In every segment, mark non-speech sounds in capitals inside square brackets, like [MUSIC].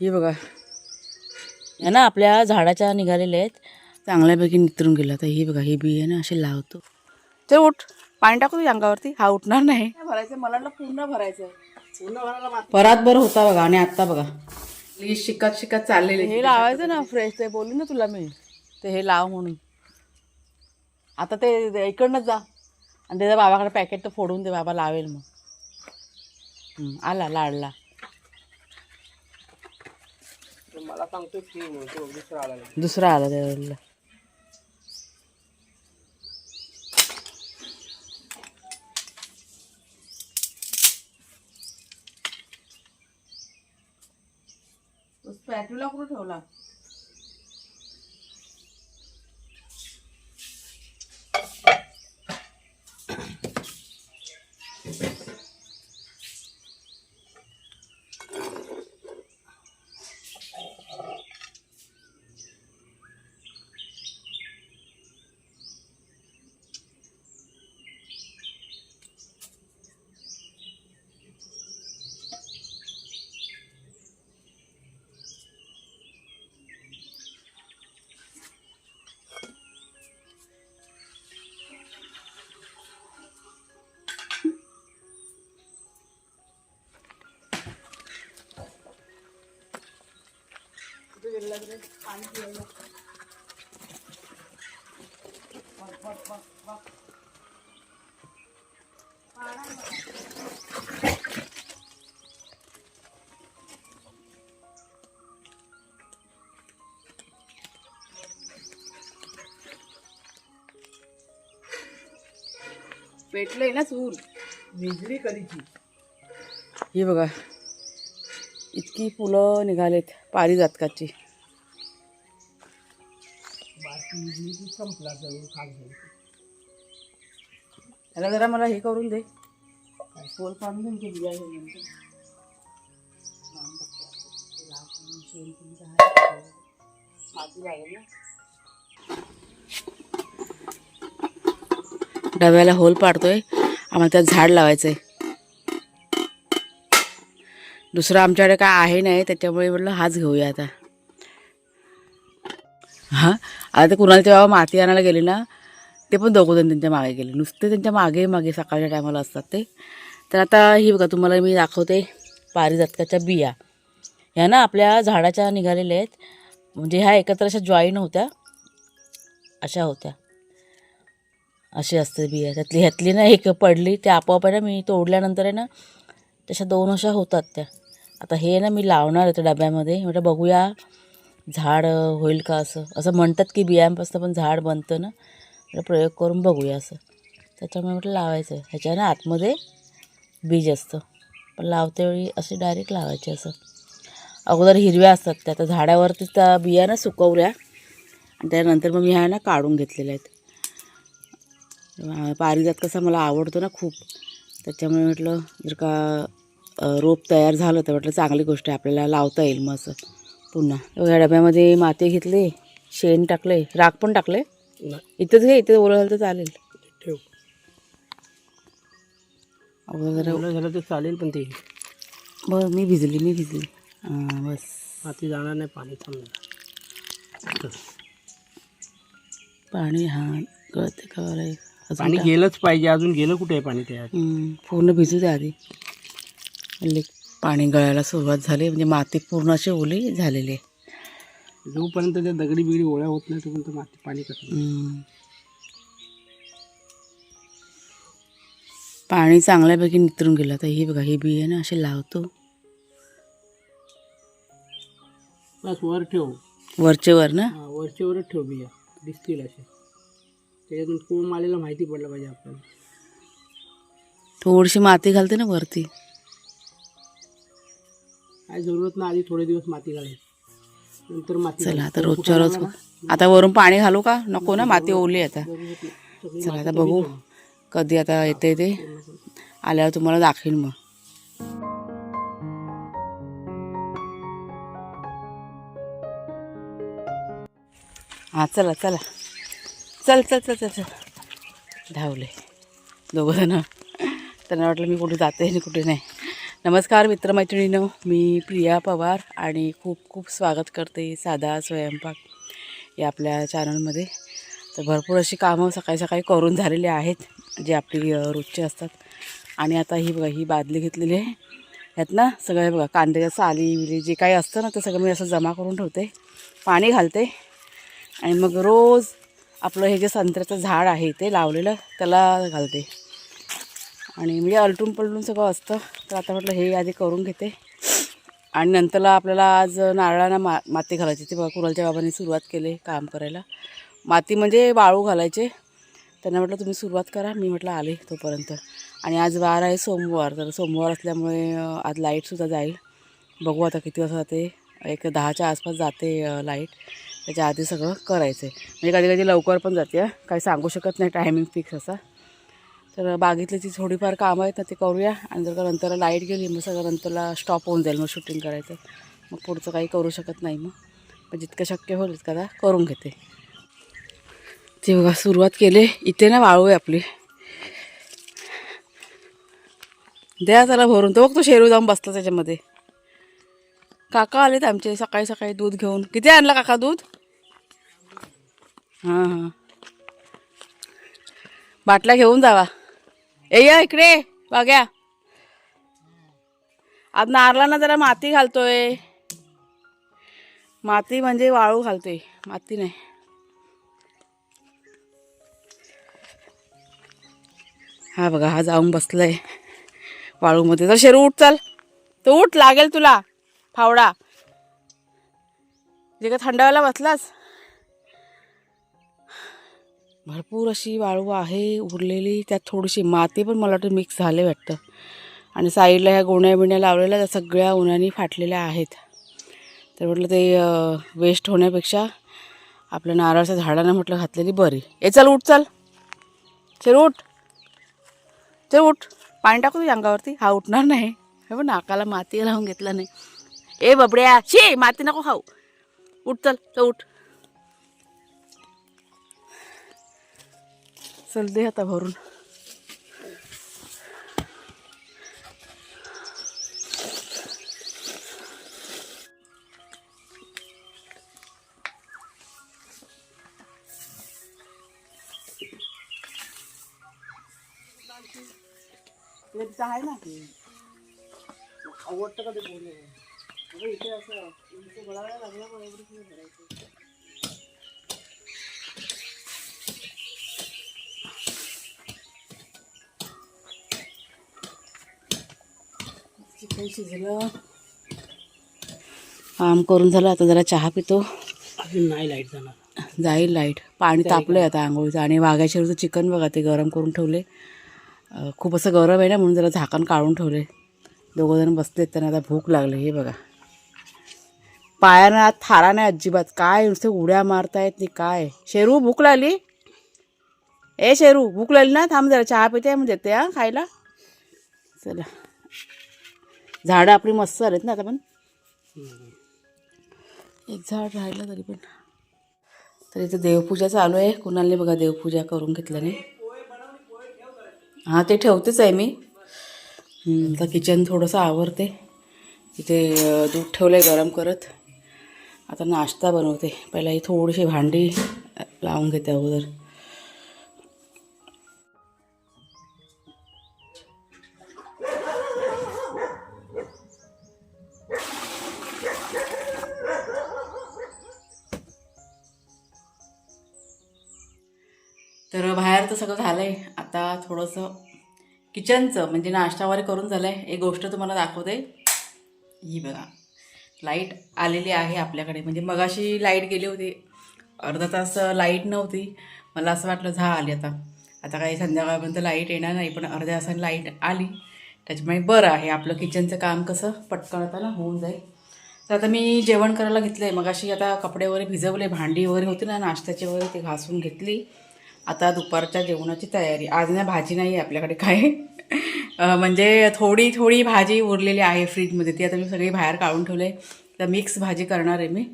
हे बघा. या ना आपल्या झाडाच्या निघालेल्या आहेत. चांगल्यापैकी नितरून गेला. तर ही बघा ही बी आहे ना अशी लावतो. ते उठ. पाणी टाकू अंगावरती. हा उठणार नाही. भरायचं. मला पूर्ण भरायचं परात बरं होता बघा आणि आता बघा. शिकत शिकत चाललेले हे लावायचं ना फ्रेश ते बोलू ना तुला मी. ते हे लाव म्हणून. आता ते इकडनंच जा. आणि त्याच्या बाबाकडे पॅकेट तर फोडून दे. बाबा लावेल मग. आला लाडला. मला सांगतो की दुसरा आला दुसरा आला त्यावेळेला. स्पॅटूला कुठं ठेवला? पेटलंय ना चूल भिजली कधीची ही बघा इतकी फुलं निघालेत पारिजातकाची. की संपला त्याला जरा मला हे करून दे. पोल पाडून दे ना ते बिया हे नंतर. माती लागेल ना. डब्याला होल पाडतोय. आम्हाला त्यात झाड लावायचंय. दुसरं आमच्याकडे काय आहे नाही त्याच्यामुळे म्हटलं हाच घेऊया आता. हां? आता ते कुणाला तेव्हा माती आणायला गेले ना ते पण दोघंजण त्यांच्या मागे गेले. नुसते त्यांच्या मागे मागे सकाळच्या टायमाला असतात ते. तर आता ही बघा तुम्हाला मी दाखवते पारिजातकाच्या बिया. ह्या ना आपल्या झाडाच्या निघालेल्या आहेत. म्हणजे ह्या एकत्र अशा जॉईन होत्या. अशा होत्या. अशी असते बिया. त्यातली ह्यातली ना एक पडली ते आपोआप आहे ना मी तोडल्यानंतर आहे ना तशा दोन अशा होतात त्या. आता हे ना मी लावणार आहे त्या डब्यामध्ये. म्हटलं बघूया झाड होईल का असं? असं म्हणतात की बियांपासून पण झाड बनतं ना? तर प्रयोग करून बघूया असं. त्याच्यामुळे म्हटलं लावायचं ह्याच्यानं आतमध्ये बीज असतं. पण लावते वेळी असे डायरेक्ट लावायचे असं. अगोदर हिरव्या असतात त्या. तर झाडावरती त्या बिया ना सुकवल्या. आणि त्यानंतर मग मी ह्या ना काढून घेतलेल्या आहेत. पारिजात कसा मला आवडतो ना खूप. त्याच्यामुळे म्हटलं जर का रोप तयार झालं तर म्हटलं चांगली गोष्ट आहे. आपल्याला लावता येईल मग असं. पुन्हा. या डब्यामध्ये माती घेतली शेण टाकले राख पण टाकले. इथंच घे इथे ओलं झालं तर चालेल. ठेव. अगोदर झालं तर चालेल पण ते. बरं मी भिजली मी भिजली. हां बस. माती जाणार नाही पाणी थांबणार. पाणी हां गळते का पाणी. गेलंच पाहिजे अजून गेलं कुठे आहे पाणी त्या पूर्ण भिजू दे आधी. पाणी गळायला सुरुवात झाली. म्हणजे माती पूर्ण अशी ओली झालेली आहे. जोपर्यंत त्या दगडी बिगडी ओळ्या होत नाही तोपर्यंत माती पाणी कसं. पाणी चांगल्यापैकी नितरून गेलं. तर ही बघा ही बी आहे ना अशी लावतो. बस वर ठेव. वरचे वर ना? हा, वरच्या वरच ठेव बिया. दिसतील असे. त्याच्यातून कोंब आलेला माहिती पडलं पाहिजे आपल्याला. थोडीशी माती घालते ना वरती. काय जरूरत नाही आधी थोडे दिवस माती घालायची नंतर माती चला आता. रोजच्या रोज आता वरून पाणी घालू का? नको ना माती ओली आहे आता चला आता बघू. कधी आता येते ते. आल्यावर तुम्हाला दाखवीन मग. हां चला चला. चल चल चल चल चल. धावले. दोघं जण. त्यांना वाटलं मी कुठे जाते आणि कुठे नाही. नमस्कार मित्रमैत्रिणीनं मी प्रिया पवार आणि खूप खूप स्वागत करते साधा स्वयंपाक या आपल्या चॅनलमध्ये. तर भरपूर अशी कामं सकाळी सकाळी करून झालेली आहेत जे आपली रोजची असतात. आणि आता ही बघा ही बादली घेतलेली आहे. ह्यात ना सगळं बघा कांद्याच्या साली विली जे काही असतं ना ते सगळं मी असं जमा करून ठेवते. पाणी घालते. आणि मग रोज आपलं हे जे संत्र्याचं झाड आहे ते लावलेलं त्याला घालते. आणि म्हणजे अलटून पलटून सगळं असतं. तर आता म्हटलं हे आधी करून घेते. आणि नंतरला आपल्याला आज नारळांना मा माती घालायची ते बघा. बाबांनी सुरुवात केली काम करायला. माती म्हणजे वाळू घालायचे. त्यांना म्हटलं तुम्ही सुरुवात करा. मी म्हटलं आले तोपर्यंत. आणि आज वार आहे सोमवार. तर सोमवार असल्यामुळे आज लाईटसुद्धा जाईल. बघू आता किती वाजता जाते. एक दहाच्या आसपास जाते लाइट. त्याच्या आधी सगळं करायचं आहे म्हणजे कधी कधी लवकर पण जाते काही सांगू शकत नाही. टायमिंग फिक्स असा. तर बागेतली ती थोडीफार कामं आहेत ना ते करूया. आणि जर का नंतर लाइट गेली मग सगळं नंतरला स्टॉप होऊन जाईल मग शूटिंग करायचं. मग पुढचं काही करू शकत नाही मग. पण जितकं शक्य होईल तितकं आता करून घेते. ते बघा सुरुवात केली. इथे ना वाळू आहे आपली. द्या त्याला भरून. तो बघ तो शेरू जाऊन बसला त्याच्यामध्ये. काका आलेत आमचे सकाळी सकाळी दूध घेऊन. किती आणलं काका दूध? हां हां. बाटल्या घेऊन जावा. ए या इकडे बघ्या. आज नारळांना जरा माती घालतोय. माती म्हणजे वाळू घालतोय माती नाही. हा बघा हा जाऊन बसलाय वाळूमध्ये. तर शेरू उठ चाल. तो उठ लागेल तुला फावडा. जे का थंड बसलास? भरपूर अशी वाळू आहे उरलेली त्यात थोडीशी माती पण मला वाटतं मिक्स झाले वाटतं. आणि साईडला ह्या गोण्या बिण्या लावलेल्या त्या सगळ्या उन्हाने फाटलेल्या आहेत. तर म्हटलं ते वेस्ट होण्यापेक्षा आपल्या नारळाच्या झाडांना म्हटलं घातलेली बरी. ए चल उठ चल. चल उठ. चल उठ. पाणी टाकू तुझ्या अंगावरती? हा उठणार नाही. हे पण नाकाला माती लावून घेतला नाही. ए बबड्या शे माती नको खाऊ. उठ चल चल उठ. चल दे आता भरून. आहे ना आवडतं का ते बोलले इथे असं इथे शिजलं काम करून झालं आता जरा चहा पितो. अजून नाही लाइट जाणार. जाईल लाइट पाणी तापलंय आता आंघोळीचं आणि वाघाशिरचं चिकन बघा ते गरम करून ठेवले. खूप असं गरम आहे ना म्हणून जरा झाकण काढून ठेवले. दोघंजण बसलेत त्यांना आता भूक लागली हे बघा. पायानं आत थारा नाही अजिबात. काय नुसते उड्या मारतायत नाही काय? शेरू भूक लागली? ए शेरू भूक लागली ना? थांब जरा चहा पिते मग देते हा खायला. चला. झाडं आपली मस्त आहेत ना आता पण. एक झाड राहिलं तरी पण. तर इथं देवपूजा चालू आहे. कुणाला बघा देवपूजा करून घेतलं नाही. हां ते ठेवतेच आहे मी. आता किचन थोडंसं आवरते. इथे दूध ठेवलं आहे गरम करत. आता नाश्ता बनवते. पहिला ही थोडीशी भांडी लावून घेते अगोदर. तर बाहेर तर सगळं झालं आहे आता थोडंसं किचनचं म्हणजे नाश्ता वगैरे करून झालं आहे एक गोष्ट तुम्हाला दाखवते. ही बघा. लाइट आलेली आहे आपल्याकडे. म्हणजे मगाशी लाइट गेली होती. अर्धा तास लाइट नव्हती. मला असं वाटलं झा आली आता. आता काही संध्याकाळपर्यंत लाइट येणार नाही पण अर्ध्या तासाने लाइट आली. त्याच्यामुळे बरं आहे. आपलं किचनचं काम कसं पटकन आता ना होऊन जाईल. तर आता मी जेवण करायला घेतलं आहे मगाशी आता कपडे वगैरे भिजवले भांडी वगैरे होती ना नाश्त्याची वगैरे ते घासून घेतली. आता दुपारच्या जेवणाची तयारी. आज ना भाजी नाही आहे आपल्याकडे काय. म्हणजे थोडी थोडी भाजी उरलेली आहे फ्रीजमध्ये. ती आता मी सगळी बाहेर काढून ठेवले तर मिक्स भाजी करणार आहे मी.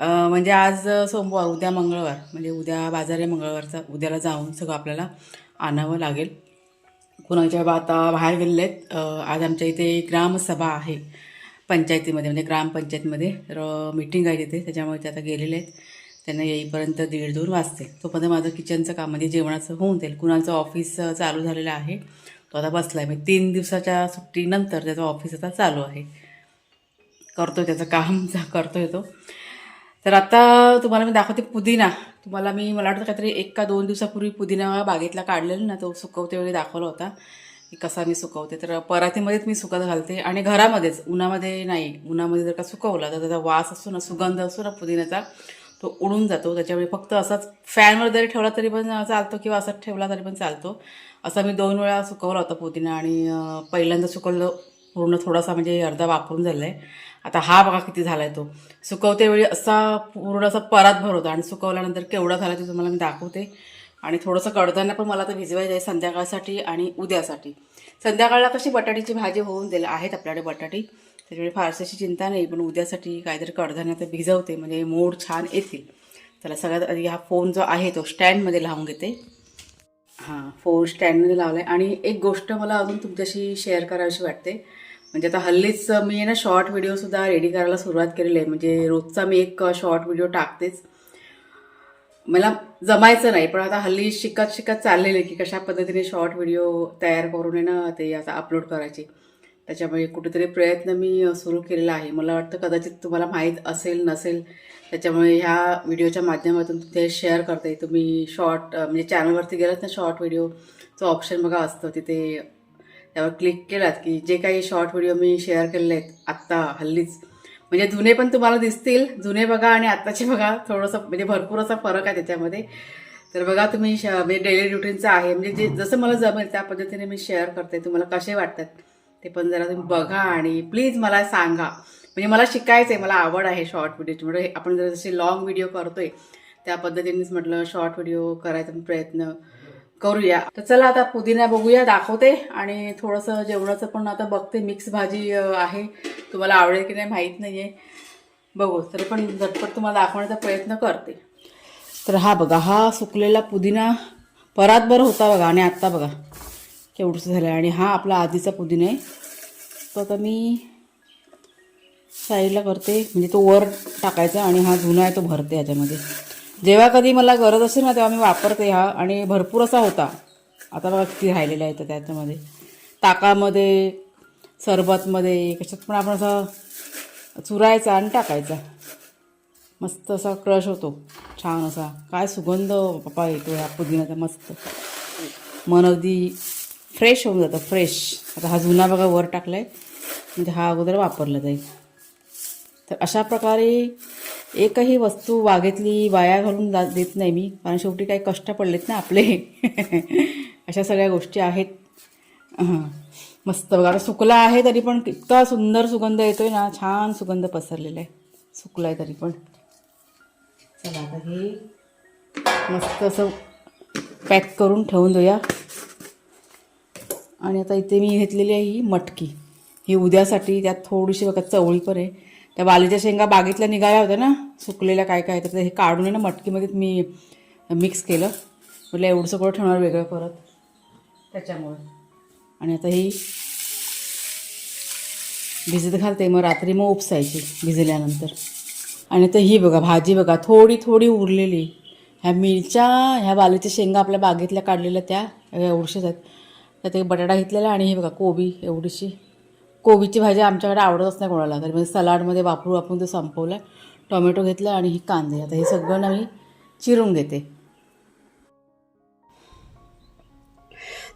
म्हणजे आज सोमवार उद्या मंगळवार. म्हणजे उद्या बाजार आहे मंगळवारचा. उद्याला जाऊन सगळं आपल्याला आणावं लागेल. कुणाच्या आता बाहेर गेलेले आहेत आज आमच्या इथे ग्रामसभा आहे. पंचायतीमध्ये म्हणजे ग्रामपंचायतीमध्ये. तर मीटिंग आहे तिथे. त्याच्यामुळे ते आता गेलेले आहेत त्यांना येईपर्यंत दीड दोन वाजते. तोपर्यंत माझं किचनचं काम म्हणजे जेवणाचं होऊन जाईल. कुणाचं ऑफिस चालू झालेलं आहे. तो आता बसला आहे म्हणजे तीन दिवसाच्या सुट्टीनंतर त्याचं ऑफिस आता चालू आहे. करतो त्याचं काम [LAUGHS] करतो तो. तर आता तुम्हाला मी दाखवते पुदिना. तुम्हाला मी मला वाटतं काहीतरी एक का दोन दिवसापूर्वी पुदिना बागेतला काढलेला ना तो सुकवते वेळी दाखवला होता. की कसा मी सुकवते. तर परातीमध्येच मी सुकत घालते. आणि घरामध्येच उन्हामध्ये नाही. उन्हामध्ये जर का सुकवला तर त्याचा वास असतो ना सुगंध असतो ना पुदिन्याचा तो उडून जातो. त्याच्यामुळे फक्त असाच फॅनवर जरी ठेवला तरी पण चालतो किंवा असाच ठेवला तरी पण चालतो. असा मी दोन वेळा सुकवला होता पुदिना आणि पहिल्यांदा सुकवलं पूर्ण थोडासा म्हणजे अर्धा वापरून झाला आहे आता हा बघा किती झाला आहे तो. सुकवते वेळी असा पूर्ण असा परात भर होता आणि सुकवल्यानंतर केवढा झाला ते तुम्हाला मी दाखवते. आणि थोडंसं कडधान्य पण मला तर भिजवायचं आहे संध्याकाळसाठी आणि उद्यासाठी. संध्याकाळला कशी बटाट्याची भाजी होऊन दिली आहेत आपल्याकडे बटाटी. त्याच्यामुळे फारशी अशी चिंता नाही पण उद्यासाठी काहीतरी कडधान्य तर भिजवते म्हणजे मोड छान येतील. त्याला सगळ्यात आधी हा फोन जो आहे तो स्टँडमध्ये लावून घेते. हां फोन स्टँडमध्ये लावला आहे आणि एक गोष्ट मला अजून तुमच्याशी शेअर करावीशी वाटते. म्हणजे आता हल्लीच मी ना शॉर्ट व्हिडिओसुद्धा रेडी करायला सुरुवात केलेली आहे. म्हणजे रोजचा मी एक शॉर्ट व्हिडिओ टाकतेच. मला जमायचं नाही पण आता हल्ली शिकत शिकत चाललेलं आहे की कशा पद्धतीने शॉर्ट व्हिडिओ तयार करून आहे ना ते आता अपलोड करायचे. त्याच्यामुळे कुठेतरी प्रयत्न मी सुरू केलेला आहे. मला वाटतं कदाचित तुम्हाला माहीत असेल नसेल त्याच्यामुळे ह्या व्हिडिओच्या माध्यमातून ते शेअर करते तुम्ही शॉर्ट म्हणजे चॅनलवरती गेलात ना शॉर्ट व्हिडिओचं ऑप्शन बघा असतं तिथे. त्यावर क्लिक केलात की जे काही शॉर्ट व्हिडिओ मी शेअर केलेले आहेत आत्ता हल्लीच. म्हणजे जुने पण तुम्हाला दिसतील जुने बघा आणि आत्ताचे बघा. थोडंसं म्हणजे भरपूर असा फरक आहे त्याच्यामध्ये. तर बघा तुम्ही श म्हणजे डेली रुटीनचं आहे. म्हणजे जे जसं मला जमेल त्या पद्धतीने मी शेअर करते. तुम्हाला कसे वाटतात? ते पण जरा तुम्ही बघा आणि प्लीज मला सांगा. म्हणजे मला शिकायचं आहे मला आवड आहे शॉर्ट व्हिडिओची म्हणजे आपण जर जसे लॉंग व्हिडिओ करतोय त्या पद्धतीनेच म्हटलं शॉर्ट व्हिडिओ करायचा प्रयत्न करूया. तर चला आता पुदिना बघूया दाखवते. आणि थोडंसं जेवणाचं पण आता बघते मिक्स भाजी आहे. तुम्हाला आवडेल की नाही माहीत नाही आहे बघू तरी पण झटपट तुम्हाला दाखवण्याचा प्रयत्न करते. तर हा बघा हा सुकलेला पुदिना परातभर होता बघा आणि आत्ता बघा. केवढंसं झालं आणि हा आपला आधीचा पुदिना आहे. तो आता मी साईडला करते. म्हणजे तो वर टाकायचा आणि हा जुना आहे तो भरते ह्याच्यामध्ये जेव्हा कधी मला गरज असेल ना तेव्हा मी वापरते हा. आणि भरपूर असा होता. आता बघा किती राहिलेला आहे तर त्याच्यामध्ये. ताकामध्ये सरबतमध्ये कशात पण आपण असा चुरायचा आणि टाकायचा. मस्त असा क्रश होतो. छान असा. काय सुगंध पप्पा येतो ह्या पुदिन्याचा. मस्त. मन अगदी फ्रेश होऊन जातं फ्रेश आता हा जुना बघा वर टाकला आहे म्हणजे हा अगोदर वापरला जाईल. तर अशा प्रकारे एकही वस्तू बागेतली वाया घालून जा देत नाही मी. कारण शेवटी काही कष्ट पडलेत ना आपले. [LAUGHS] अशा सगळ्या गोष्टी आहेत. मस्त बघा सुकला आहे तरी पण इतका सुंदर सुगंध येतोय ना. छान सुगंध पसरलेला आहे. सुकला आहे तरी पण. चला आता हे मस्त असं पॅक करून ठेवून देऊया. आणि आता इथे मी घेतलेली आहे ही मटकी. ही उद्यासाठी त्यात थोडीशी बघा चवळी पण आहे. त्या बालीच्या शेंगा बागेतल्या निघाल्या होत्या ना सुकलेल्या काय काय तर हे काढून आहे ना मटकीमध्ये मी मिक्स केलं. म्हटलं एवढंसं कुठं ठेवणार वेगळं परत. त्याच्यामुळे. आणि आता ही भिजत घालते मग रात्री मग उपसायची भिजल्यानंतर. आणि आता ही बघा भाजी बघा थोडी थोडी उरलेली. ह्या मिरच्या ह्या बालीच्या शेंगा आपल्या बागेतल्या काढलेल्या त्या एवढ्याच आहेत. त्यात एक बटाटा घेतलेला आणि हे बघा कोबी एवढीशी. कोबीची भाजी आमच्याकडे आवडतच नाही कोणाला. तरी म्हणजे सलाडमध्ये वापरू आपण ते संपवलं टोमॅटो घेतलं आणि ही कांदे. आता हे सगळं ना मी चिरून घेते.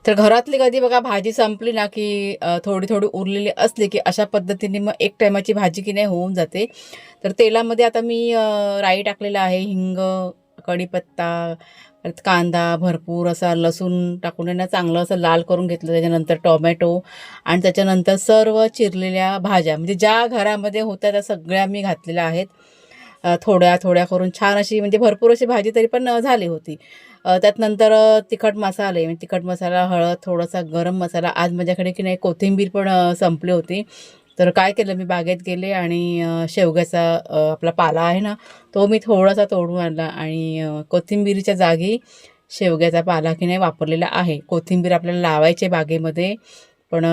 तर घरातली कधी बघा भाजी संपली ना की थोडी थोडी उरलेली असली की अशा पद्धतीने मग एक टायमाची भाजी की नाही होऊन जाते. तर तेलामध्ये आता मी राई टाकलेला आहे हिंग कढीपत्ता परत कांदा भरपूर असा लसूण टाकून त्यांना चांगलं असं लाल करून घेतलं. त्याच्यानंतर टोमॅटो आणि त्याच्यानंतर सर्व चिरलेल्या भाज्या. म्हणजे ज्या घरामध्ये होत्या त्या सगळ्या मी घातलेल्या आहेत. थोड्या थोड्या करून छान अशी म्हणजे भरपूर अशी भाजी तरी पण झाली होती. त्यात नंतर तिखट मसाले म्हणजे तिखट मसाला हळद थोडासा गरम मसाला. आज माझ्याकडे की नाही कोथिंबीर पण संपली होती. तर काय केलं मी बागेत गेले आणि शेवग्याचा आपला पाला आहे ना तो मी थोडासा तोडून आणला आणि कोथिंबीरीच्या जागी शेवग्याचा पाला की नाही वापरलेला आहे. कोथिंबीर आपल्याला लावायची आहे बागेमध्ये पण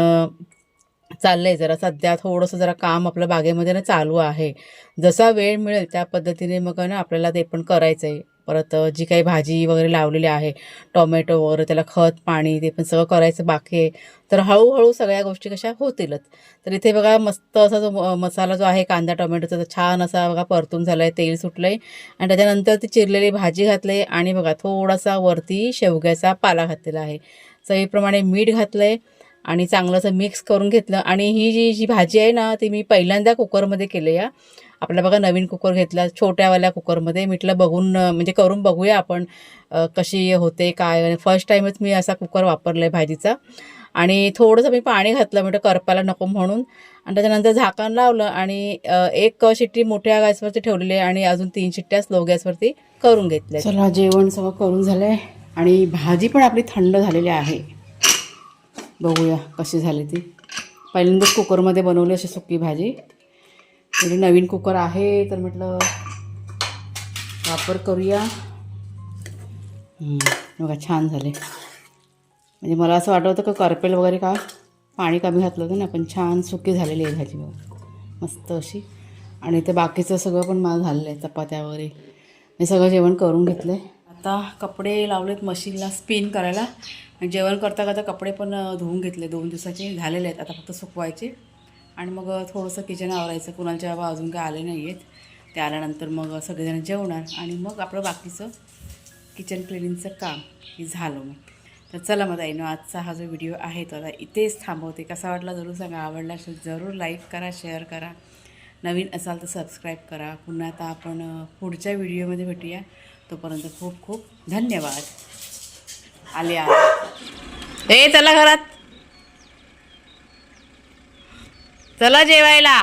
चाललं आहे जरा सध्या थोडंसं जरा काम आपलं बागेमध्ये ना चालू आहे. जसा वेळ मिळेल त्या पद्धतीने मग ना आपल्याला ते पण करायचं आहे परत जी काही भाजी वगैरे लावलेली आहे टोमॅटो वगैरे त्याला खत पाणी ते पण सगळं करायचं बाकी आहे. तर हळूहळू सगळ्या गोष्टी कशा होतीलच. तर इथे बघा मस्त असा जो म- मसाला जो आहे कांदा टोमॅटोचा तो छान असा बघा परतून झाला आहे तेल सुटलं आहे आणि त्याच्यानंतर ती चिरलेली भाजी घातली आहे आणि बघा थोडासा वरती शेवग्याचा पाला घातलेला आहे. चवीप्रमाणे मीठ घातलं आहे आणि चांगलं असं मिक्स करून घेतलं. आणि ही जी जी भाजी आहे ना ती मी पहिल्यांदा कुकरमध्ये केली या आपला बघा नवीन कुकर घेतला छोट्यावाल्या कुकरमध्ये. म्हटलं बघून म्हणजे करून बघूया आपण कशी होते काय? फर्स्ट टाईमच मी असा कुकर वापरला आहे भाजीचा. आणि थोडंसं मी पाणी घातलं म्हणजे करपायला नको म्हणून. आणि त्याच्यानंतर झाकण लावलं आणि एक शिट्टी मोठ्या गॅसवरती ठेवलेली आहे आणि अजून तीन शिट्ट्या स्लो गॅसवरती करून घेतल्या चला जेवण सगळं करून झालं आहे आणि भाजी पण आपली थंड झालेली आहे. बघूया कशी झाली ती. पहिल्यांदाच कुकरमध्ये बनवली अशी सुकी भाजी. म्हणजे नवीन कुकर आहे तर म्हटलं वापर करूया. बघा छान झाले. म्हणजे मला असं वाटत होतं का करपेल वगैरे का पाणी कमी घातलं होतं ना पण छान सुकी झालेली आहे भाजी बघा. मस्त अशी. आणि ते बाकीचं सगळं पण मला झालेलं आहे चपात्या वगैरे. मी सगळं जेवण करून घेतलं आहे आता कपडे लावलेत मशीनला स्पिन करायला. आणि जेवण करता करता कपडे पण धुवून घेतले. दोन दिवसाचे झालेले आहेत. आता फक्त सुकवायचे. आणि मग थोडंसं किचन आवरायचं. कुणालच्या बाबा अजून काय आले नाही आहेत. ते आल्यानंतर मग सगळेजण जेवणार. आणि मग आपलं बाकीचं किचन क्लिनिंगचं काम हे झालं मग. तर चला मग ताईनो आजचा हा जो व्हिडिओ आहे तो आता इथेच थांबवते. कसा वाटला जरूर सांगा. आवडला असेल जरूर लाईक करा शेअर करा. नवीन असाल तर सबस्क्राईब करा. पुन्हा आता आपण पुढच्या व्हिडिओमध्ये भेटूया. तोपर्यंत खूप खूप धन्यवाद. आले आले ए चला घरात. चला जेवायला.